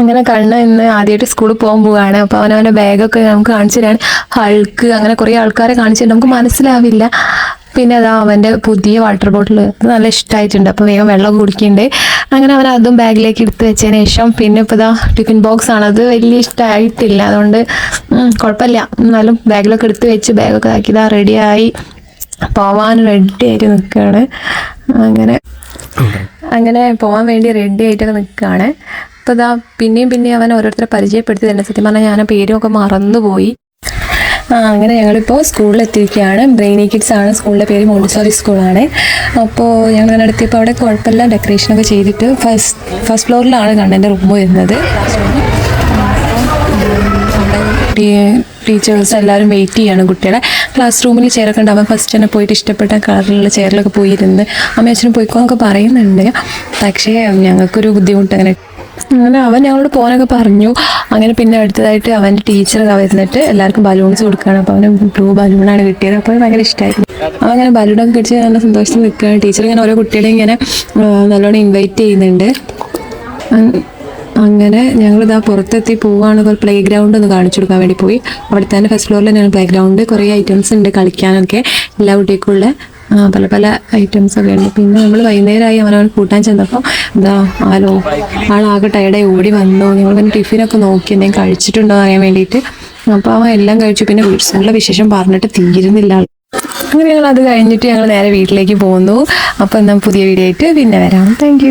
അങ്ങനെ കണ്ണ് ഇന്ന് ആദ്യമായിട്ട് സ്കൂളിൽ പോകാൻ പോവുകയാണ് അപ്പോൾ അവനവന്റെ ബാഗൊക്കെ നമുക്ക് കാണിച്ചു തരാൻ. ഹൾക്ക് അങ്ങനെ കുറേ ആൾക്കാരെ കാണിച്ചിട്ട് നമുക്ക് മനസ്സിലാവില്ല. പിന്നെ അതാ അവന്റെ പുതിയ വാട്ടർ ബോട്ടിൽ അത് നല്ല ഇഷ്ടമായിട്ടുണ്ട് അപ്പോൾ വേഗം വെള്ളം കുടിക്കുന്നുണ്ട് അങ്ങനെ അവൻ അതും ബാഗിലേക്ക് എടുത്ത് വെച്ചതിന് ശേഷം പിന്നെ ഇപ്പോൾ ഇതാ ടിഫിൻ ബോക്സ് ആണ്. അത് വലിയ ഇഷ്ടമായിട്ടില്ല അതുകൊണ്ട് കുഴപ്പമില്ല. എന്നാലും ബാഗിലൊക്കെ എടുത്ത് വെച്ച് ബാഗൊക്കെ ആക്കി ഇതാ റെഡിയായി പോവാൻ റെഡി ആയിട്ട് നിൽക്കുകയാണ്. അങ്ങനെ അങ്ങനെ പോകാൻ വേണ്ടി റെഡി ആയിട്ടൊക്കെ നിൽക്കുകയാണ്. അപ്പോൾ ഇതാ പിന്നെയും പിന്നെയും അവൻ ഓരോരുത്തരെ പരിചയപ്പെടുത്തി തന്നെ. സത്യം പറഞ്ഞാൽ ഞാൻ ആ പേരുമൊക്കെ മറന്നുപോയി. ആ അങ്ങനെ ഞങ്ങളിപ്പോൾ സ്കൂളിൽ എത്തിയിരിക്കുകയാണ് ബ്രെയിനി കിഡ്സ് ആണ് സ്കൂളിന്റെ പേര് മോണ്ടിസോറി സ്കൂളാണ് അപ്പോൾ ഞങ്ങൾ നടത്തിയപ്പോൾ അവിടെ കുഴപ്പമില്ല. ഡെക്കറേഷനൊക്കെ ചെയ്തിട്ട് ഫസ്റ്റ് ഫസ്റ്റ് ഫ്ലോറിലാണ് കണ്ടെന്റെ റൂം വരുന്നത്. ടീച്ചേഴ്സ് എല്ലാവരും വെയിറ്റ് ചെയ്യാണ് കുട്ടികളെ. ക്ലാസ് റൂമിൽ ചെയറൊക്കെ ഉണ്ടാവാൻ ഫസ്റ്റ് തന്നെ പോയിട്ട് ഇഷ്ടപ്പെട്ട കളറിലുള്ള ചെയറിലൊക്കെ പോയിരുന്ന് അമ്മയച്ഛനും പോയിക്കോന്നൊക്കെ പറയുന്നുണ്ട്. പക്ഷേ ഞങ്ങൾക്കൊരു ബുദ്ധിമുട്ട് അങ്ങനെ അങ്ങനെ അവൻ ഞങ്ങളോട് പോകാനൊക്കെ പറഞ്ഞു. അങ്ങനെ പിന്നെ അടുത്തതായിട്ട് അവന്റെ ടീച്ചർ വരുന്നിട്ട് എല്ലാവർക്കും ബലൂൺസ് കൊടുക്കുകയാണ്. അപ്പോൾ അവന് ബ്ലൂ ബലൂണാണ് കിട്ടിയത്. അപ്പോൾ ഭയങ്കര ഇഷ്ടമായിരുന്നു അവൻ അങ്ങനെ ബലൂണൊക്കെ കിടിച്ച് നല്ല സന്തോഷത്തിൽ നിൽക്കുകയാണ്. ടീച്ചർ ഇങ്ങനെ ഓരോ കുട്ടികളെ ഇങ്ങനെ നല്ലോണം ഇൻവൈറ്റ് ചെയ്യുന്നുണ്ട്. അങ്ങനെ ഞങ്ങളിതാ പുറത്തെത്തി പോവുകയാണ് പ്ലേ ഗ്രൗണ്ട് ഒന്ന് കാണിച്ചു കൊടുക്കാൻ വേണ്ടി പോയി. അവിടെ തന്നെ ഫസ്റ്റ് ഫ്ലോറിൽ തന്നെയാണ് പ്ലേ ഗ്രൗണ്ട് കുറേ ഐറ്റംസ് ഉണ്ട് കളിക്കാനൊക്കെ. എല്ലാ കുട്ടികൾക്കുള്ള പല പല ഐറ്റംസ് ഒക്കെ ഉണ്ട്. പിന്നെ നമ്മൾ വൈകുന്നേരമായി അവനവൻ കൂട്ടാൻ ചെന്നപ്പോൾ എന്താ ആലോ ആളാകെ ടയർഡായി ഓടി വന്നു. ഞങ്ങൾ പിന്നെ ടിഫിനൊക്കെ നോക്കി. എന്തെങ്കിലും കഴിച്ചിട്ടുണ്ടോ എന്ന് അറിയാൻ വേണ്ടിയിട്ട്. അപ്പോൾ അവൻ എല്ലാം കഴിച്ചു. പിന്നെ വീട്ടിലുള്ള വിശേഷം പറഞ്ഞിട്ട് തീരുന്നില്ല. അങ്ങനെ ഞങ്ങൾ അത് കഴിഞ്ഞിട്ട് ഞങ്ങൾ നേരെ വീട്ടിലേക്ക് പോകുന്നു അപ്പോൾ എന്നാൽ പുതിയ വീഡിയോ ആയിട്ട് പിന്നെ വരാം. താങ്ക്